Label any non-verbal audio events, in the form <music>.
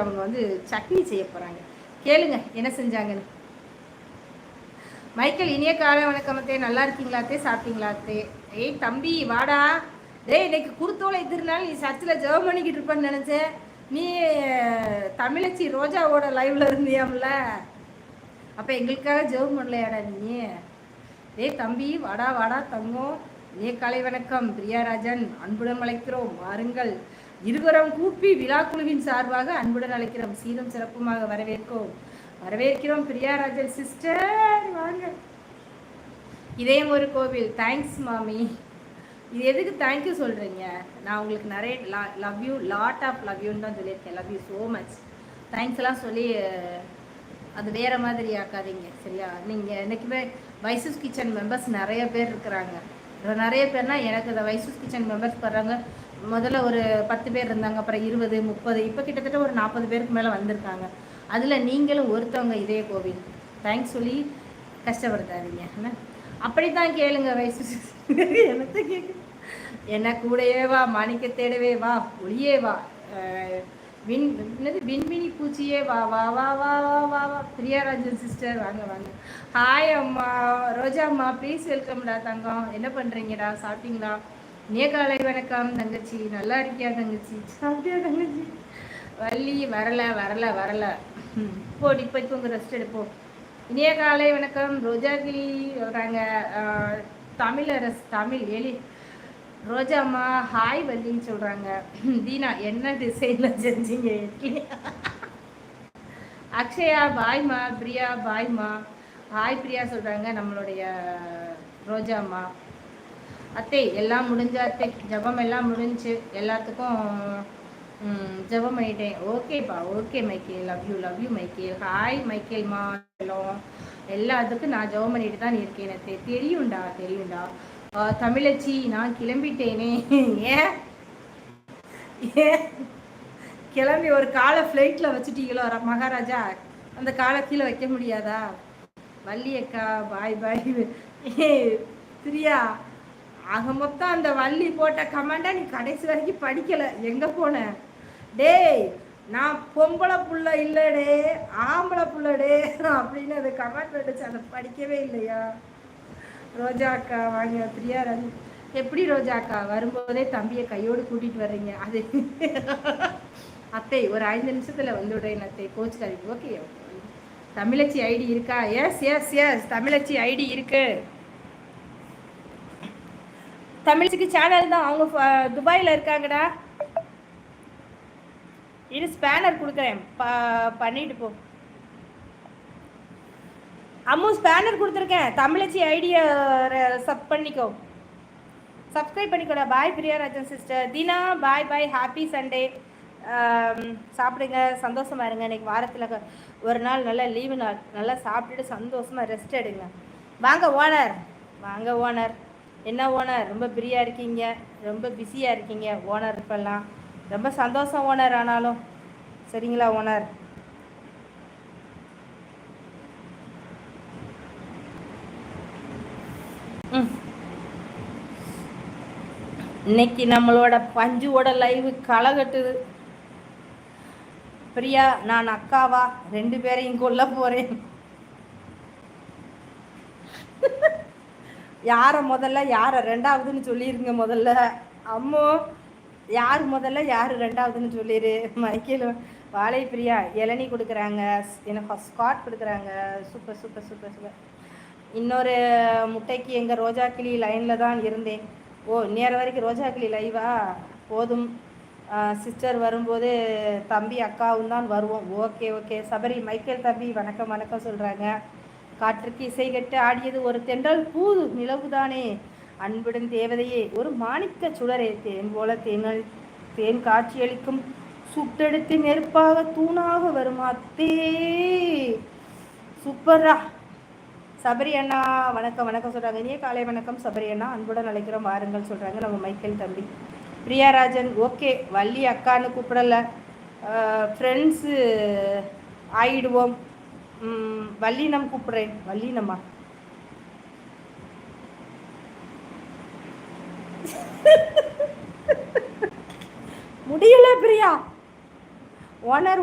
அவங்க வந்து சட்னி செய்ய போகிறாங்க கேளுங்க என்ன செஞ்சாங்கன்னு. மைக்கேல் இனிய காலை வணக்கமத்தே நல்லா இருக்கீங்களாத்தே சாப்பிட்டீங்களாத்தே ஏய் தம்பி வாடா. டேய் இன்னைக்கு குருத்தோலை திருநாள் நீ சர்ச்சில் ஜெபம் பண்ணிக்கிட்டு இருப்பேன்னு நினச்சேன் நீ தமிழச்சி ரோஜாவோட லைவ்ல இருந்தியாம்ல? அப்போ எங்களுக்காக ஜெபம் பண்ணலையாடா நீ? டேய் தம்பி வாடா வாடா தங்கம். இனிய காலை வணக்கம். பிரியாராஜன் அன்புடன் அழைக்கிறோம். வாருங்கள். இருவரும் கூப்பி விழா குழுவின் சார்பாக அன்புடன் அழைக்கிறோம். சீரும் சிறப்புமாக வரவேற்கிறோம் வரவேற்கிறோம் பிரியாராஜன் சிஸ்டர் வாங்க. இதயம் ஒரு கோவில். தேங்க்ஸ் மாமி. இது எதுக்கு தேங்க்யூ சொல்கிறீங்க நான் உங்களுக்கு நிறைய love you lot of love யூன்னு தான் சொல்லியிருக்கேன். Love you so much thanks எல்லாம் சொல்லி அது வேற மாதிரி ஆக்காதீங்க. சரியா? நீங்கள் என்றைக்குமே வைசஸ் கிச்சன் மெம்பர்ஸ் நிறைய பேர் இருக்கிறாங்க. நிறைய பேர்னா எனக்கு இந்த வைசஸ் கிச்சன் மெம்பர்ஸ் வர்றாங்க முதல்ல ஒரு பத்து பேர் இருந்தாங்க அப்புறம் இருபது முப்பது இப்போ கிட்டத்தட்ட ஒரு நாற்பது பேருக்கு மேலே வந்திருக்காங்க. அதில் நீங்களும் ஒருத்தவங்க இதே கோவில். தேங்க்ஸ் சொல்லி கஷ்டப்படுத்தாதீங்க. என்ன? அப்படித்தான் கேளுங்க வயசு. என்னத்த கேட்கு என்ன கூடயே வா மாணிக்க தேடவே வா ஒளியே வா. விண் என்னது? விண்மினி பூச்சியே வா வா வா வா வா வா. வா பிரியாராஜன் சிஸ்டர் வாங்க வாங்க. ஹாய் அம்மா. ரோஜா அம்மா ப்ளீஸ் வெல்கம்டா தங்கம். என்ன பண்ணுறீங்கடா சாப்பிட்டீங்களா? நேகாலை வணக்கம் தங்கச்சி. நல்லா இருக்கியா தங்கச்சி? சாப்பிட்டியா தங்கச்சி? வள்ளி வரல வரல வரல. போடி போய் தூங்க ரெஸ்ட் எடுப்போம் இனிய காலை வணக்கம். ரோஜா கிளி வராங்க. தமிழரஸ் தமிழ் எலி. ரோஜா அம்மா ஹாய் வள்ளின்னு சொல்கிறாங்க தீனா என்ன டிசைனில் செஞ்சீங்க அக்ஷயா பாய்மா பிரியா பாய்மா ஹாய் பிரியா சொல்கிறாங்க நம்மளுடைய ரோஜா அம்மா. அத்தை எல்லாம் முடிஞ்ச அத்தை. ஜபம் எல்லாம் முடிஞ்சு எல்லாத்துக்கும் ஜபம் பண்ணிட்டேன் ஓகேப்பா okay Michael. Love you love you Michael. Hi Michael மா எல்லாத்துக்கும் நான் ஜபம் பண்ணிட்டு தான் இருக்கேன் அத்தை. தெரியும்டா தெரியும்டா. தமிழச்சி நான் கிளம்பிட்டேனே. ஏன்? ஏன்? கிளம்பி ஒரு காலை ஃப்ளைட்டில் வச்சுட்டீங்களோ மகாராஜா? அந்த காலை கீழே வைக்க முடியாதா? வள்ளி அக்கா பாய் பாய் ஏ பிரியா. ஆக மொத்தம் அந்த வள்ளி போட்ட கமெண்டை நீ கடைசி வரைக்கும் படிக்கலை. எங்கே போன? டேய் நான் பொம்பளை புள்ள இல்லடே ஆம்பளை புள்ளடே அப்படின்னு அது கமெண்ட் பண்ணிச்சு அதை படிக்கவே இல்லையா? ரோஜா அக்கா வாங்க பிரியா ரஞ்சி எப்படி ரோஜா அக்கா? வரும்போதே தம்பியை கையோடு கூட்டிகிட்டு வர்றீங்க. அது அத்தை ஒரு ஐந்து நிமிஷத்தில் வந்துவிடுறேன் அத்தை. கோச்சுக்காதீங்க ஓகே தமிழச்சி ஐடி இருக்கா? Yes yes yes Tamizhachi ID இருக்குது தமிழ்ச்சிக்கு சேனல் தான். அவங்க துபாயில் இருக்காங்கடா. இது ஸ்பேனர் கொடுக்குறேன். ப பண்ணிட்டு போ. அம்மு ஸ்பேனர் கொடுத்துருக்கேன். தமிழச்சி ஐடியா சப் பண்ணிக்கோ. Subscribe பண்ணிக்கோடா. Bye Priyarajan sister Dina bye bye happy Sunday சாப்பிடுங்க. சந்தோஷமா இருங்க. இன்னைக்கு வாரத்தில் ஒரு நாள் நல்லா லீவு நாள். நல்லா சாப்பிட்டுட்டு சந்தோஷமாக ரெஸ்ட் எடுங்க. வாங்க ஓனர் வாங்க ஓனர் என்ன ஓனர்? ரொம்ப பிரியாக இருக்கீங்க. ரொம்ப பிஸியாக இருக்கீங்க ஓனர் இப்பெல்லாம். ரொம்ப சந்தோஷம் ஓனர் ஆனாலும். சரிங்களா ஓனர்? இன்னைக்கு நம்மளோட பஞ்சுவோட லைவு களை கட்டுது பிரியா நான் அக்காவா? ரெண்டு பேரையும் கொல்ல போறேன். <laughs> யாரை முதல்ல யாரை ரெண்டாவதுன்னு சொல்லிடுங்க முதல்ல. அம்மோ யார் முதல்ல யார் ரெண்டாவதுன்னு சொல்லிடு மைக்கேல் வாழை பிரியா இளநி கொடுக்குறாங்க. எனக்கு ஸ்காட் கொடுக்குறாங்க. சூப்பர் சூப்பர் சூப்பர் சூப்பர் இன்னொரு முட்டைக்கு எங்கள் ரோஜா கிளி லைனில் தான் இருந்தேன். ஓ நேரம் வரைக்கும் ரோஜா கிளி லைவா போதும் சிஸ்டர் வரும்போது தம்பி அக்காவும் தான் வருவோம். Okay okay. சபரி மைக்கேல் தம்பி வணக்கம் வணக்கம் சொல்கிறாங்க காற்றுக்கு இசை கட்டு ஆடியது ஒரு தென்றல் பூ நிலவுதானே? அன்புடன் தேவதையே ஒரு மாணிக்க சுடரே தேன் போல தேனல் தேன் காட்சியளிக்கும் சுட்டெடுத்து நெருப்பாக தூணாக வருமா? தே. சூப்பரா சபரி அண்ணா வணக்கம் வணக்கம் சொல்கிறாங்க இனிய காலை வணக்கம் சபரி அண்ணா. அன்புடன் அழைக்கிறோம் வாருங்கள் சொல்கிறாங்க நம்ம மைக்கேல் தம்பி. பிரியாராஜன் ஓகே. வள்ளி அக்கான்னு கூப்பிடலை. ஃப்ரெண்ட்ஸு ஆயிடுவோம். வல்லினம் கூப்பிடுறேன். வல்லினம்மா முடியல பிரியா. ஓனர்